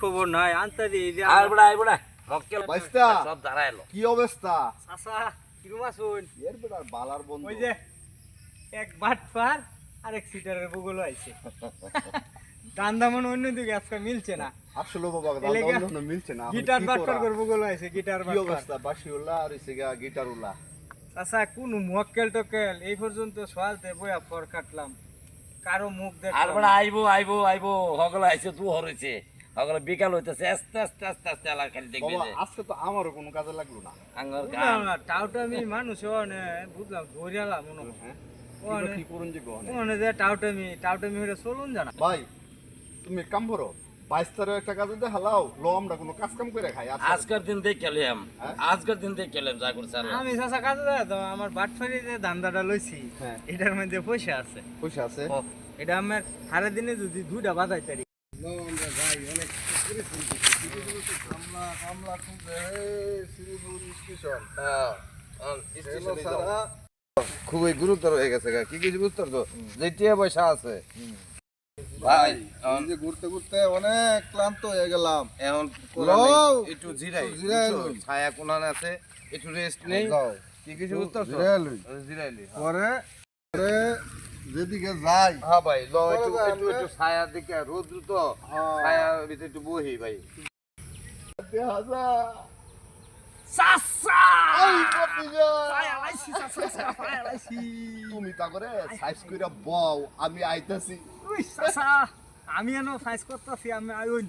খবর নাই আনতে দিই আর বড়া আই বড়া। মক্কেল বাইস্তা। সব দাঁড়াইলো কি অবস্থা? কিরম আছুন? এর বেটার বালার বন্ধু। ওই যে এক বাট পার আরেক সিটারের বগল আইছে। দান্দা মনে অন্যদিকে আজকে মিলছে না। আসলে বাবা মিলছে না। গিটার বাট বগল আইছে গিটার বাট অবস্থা? বাসিউল্লাহ আর এসে গা গিটারুল্লাহ আচ্ছা কোন মক্কেল টকেল এই পর্যন্ত সোয়ালতে বইয়া ফর কাটলাম। কারও মুখ দেখ আর বড়া আইবো আইবো আইবো হগল আইছে তু হরেছে হগল বিকাল হইতেছে আস্তে আস্তে আস্তে আস্তে আলা খালি দেখবি বাবা আজকে তো আমারও কোনো কাজে লাগল না। আঙ্গর গান না টাউটা আমি মানুষ অনে বুঝলাম ধরিয়ালা মনে হ্যাঁ। ওনে কি করুন যে গহনে? ওনে যে টাউটামি টাউটামি হইরা চলুন জানা। ভাই তুমি এক কাম করো বাইশ তারিখ একটা কাজে দে হালাও লো আমরা কোনো কাজ কাম করে খাই। আচ্ছা। আজকের দিন হ্যাঁ? আজকের দিন দেখ কেলাম যা করছে আর আমি চাষা কাজে তো আমার বাটফারি যে ধান্দাটা লইছি হ্যাঁ। এটার মধ্যে পয়সা আছে। পয়সা আছে? এটা আমার সারা দিনে যদি দুইটা বাজাই তারি। খুবই গুরুতর হয়ে গেছে গা। কি কিছু বুঝতে পারছ যে পয়সা আছে। ভাই যে ঘুরতে ঘুরতে অনেক ক্লান্ত হয়ে গেলাম। এখন একটু জিরাই। ছায়া কোনান আছে একটু রেস্ট নেই। কি কিছু বুঝতে পারছ জিরাইলি হ্যাঁ। পরে পরে যেদিকে যাই। হ্যাঁ ভাই ল একটু একটু একটু ছায়া দিকে রোদ তো। হ্যাঁ। ছায়া ভিতরে একটু বহি ভাই। তুমি তা করে সাইজ আমি আইতাছি। উই, চাচা, আমি এনো ফাইজ করতেছি আমি আইন।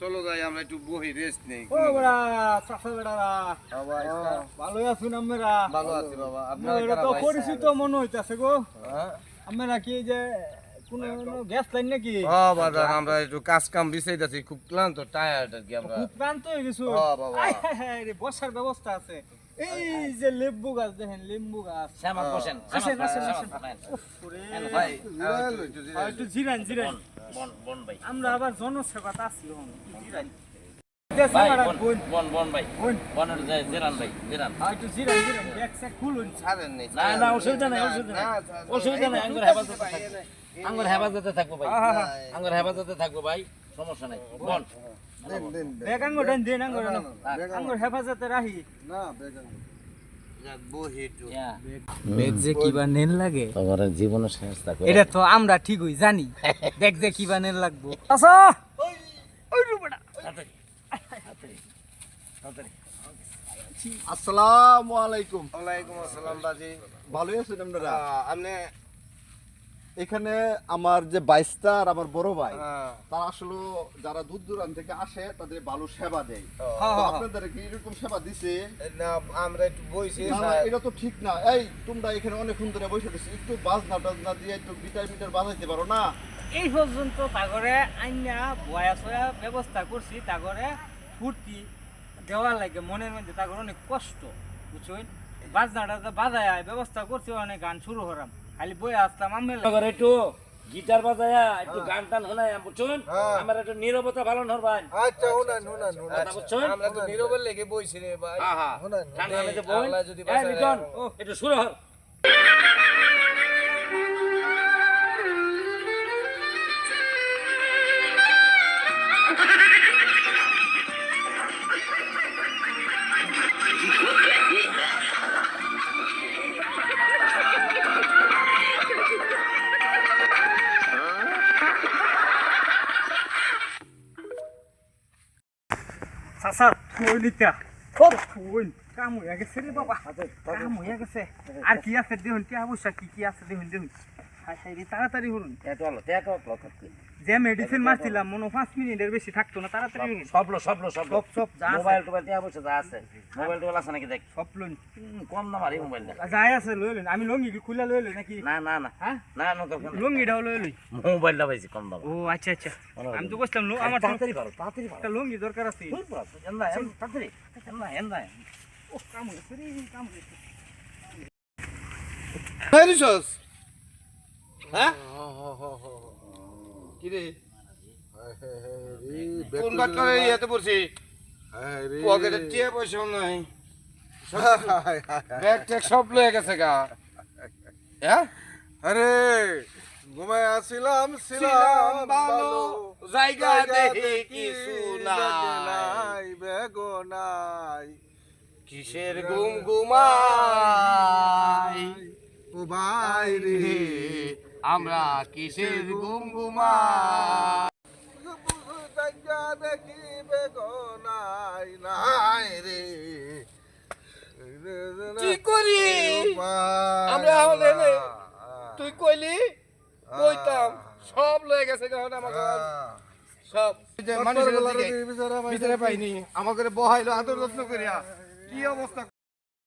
চলো যাই আমরা একটু বহি রেস্ট নেই। ও বেড়া চাষা বেড়ারা। বাবা ভালোই আছুন আমরা ভালো আছি বাবা আপনার এটা তো পরিচিত মনে হইতাছে গো। হ্যাঁ? আমরা কি যে কোন গ্যাস লাইন নাকি? হ্যাঁ বাজার আমরা একটু কাজ কাম বিছাইতাছি খুব ক্লান্ত টায়ার্ড আর কি আমরা। খুব ক্লান্ত হয়ে গেছো। হ্যাঁ, বাবা। বসার ব্যবস্থা আছে। এই যে লেবু গাছ দেখেন লেম্বু গাছ। শ্যামা বসেন আসেন, আসেন, আসেন। বসেন। উফ, ওরে। ভাই একটু- জিরান জিরান। বন বন ভাই। আমরা আবার জনসেবাতে আছি জিরান। ভাই জিরান বন বন। বন ভাই। বোন। বনের যায় জিরান ভাই জিরান। আর একটু জিরান জিরান। ব্যাগ স্যাগ খুলুন ছাড়েন নেই না না অসুবিধা নাই অসুবিধা অসুবিধা নাই আঙ্গুর হেফাজতে থাকব আঙ্গুর হেফাজতে থাকব ভাই। আঙ্গুর হেফাজতে থাকব ভাই সমস্যা নাই। বন। ব্যাগ আঙ্গুর দেন আঙ্গুর আঙ্গুর। হেফাজতে না এটা তো আমরা ঠিকই জানি। দেখ যে কি বানের লাগবো। আচ্ছা আসসালামু আলাইকুম। ওয়ালাইকুম আসসালাম বাজি। ভালোই আছেন আপনারা? আপনি এখানে আমার যে বাইস্তা আর আমার বড় ভাই হ্যাঁ, তারা আসলে যারা দূর দূরান্ত থেকে আসে তাদের ভালো সেবা দেয়। হ্যাঁ, হ্যাঁ। আপনাদের কি এরকম সেবা দিছে? না আমরা একটু বইছি এটা তো ঠিক না। এই তোমরা এখানে অনেকক্ষণ ধরে বসে রয়েছো। একটু বাজনা টাজনা দিয়ে একটু গিটার মিটার বাজাইতে পারো না? এই পর্যন্ত তাগরে আইনা বয়া সয়া ব্যবস্থা করছি তাগরে ফুর্তি দেওয়ার লাগে মনের মধ্যে তাগর অনেক কষ্ট বুঝছেন? বাজনাটা বাজায় ব্যবস্থা করছি অনেক গান শুরু হরাম। খালি বই আসতাম আমি একটু গিটার বাজায়া একটু গান টান শোনায় বুঝছেন? হ্যাঁ। আমার একটু নীরবতা ভালো ভাই? আচ্ছা শুনেন শুনেন শুনেন। কথা বুঝছেন? আমরা তো নীরবের লেগে বইছি রে ভাই। হ্যাঁ হ্যাঁ। শুনেন ঠান্ডা মেঝে বই। যদি এই লিটন একটু শুরু হর চাচা থই নিতা খুব থই কাম হইয়া গেছে রে বাবা। কাম হইয়া গেছে। আর কি আছে দেখুন কি অবস্থা কি কি আছে দেখুন দেখুন তাড়াতাড়ি হরুন। এটা হলো এটা হলো থাকতে যে মেডিসিন মারছিলাম মনে পাঁচ মিনিটের বেশি থাকতো না তাড়াতাড়ি হরুন। সবলো সবলো সবলো। সব সব যা মোবাইল টোবাইল যা আছে। মোবাইল টোবাইল আছে নাকি দেখ? সব লইন কম দাম আর এই মোবাইলটা যাই আছে লই আমি লঙ্গি খুলে লই লই নাকি? না না না। হ্যাঁ? না না। লঙ্গিটাও লই লই। মোবাইলটা পাইছি কম দাম। ও আচ্ছা আচ্ছা। আমি তো বসলাম লো- আমার তাড়াতাড়ি পারো তাড়াতাড়ি পারো। একটা লঙ্গি দরকার আছে। এন্দা, এন্দা, তাড়াতাড়ি। এন্দা, এন্দা। ও কাম হইছে রে কাম হইছে ফেরিসস হ্যাঁ? কি রে? কোন তো ঘটনায় পড়ছি রে। পকেটে টিয়া পয়সাও নাই। ব্যাগ ট্যাগ সব লয়ে গেছে গা। হ্যাঁ? আরে ঘুমায় আসিলাম ছিলাম ভালো, জায়গা দেখি দেখি কিছু বেগে নাই। নাই বেগো নাই। কিসের ঘুম ঘুমাই ও ভাই রে। আমরা কিসের ঘুম ঘুমাই জায়গা দেখি বেগো নাই নাই রে কি করি? আমরা হলে তুই কইলি? কইতাম। সব লয়ে গেছে গহনা আমার সব। মানুষের বিচারে পাইনি। আমাকে বহাইলো আদর যত্ন করিয়া। কি অবস্থা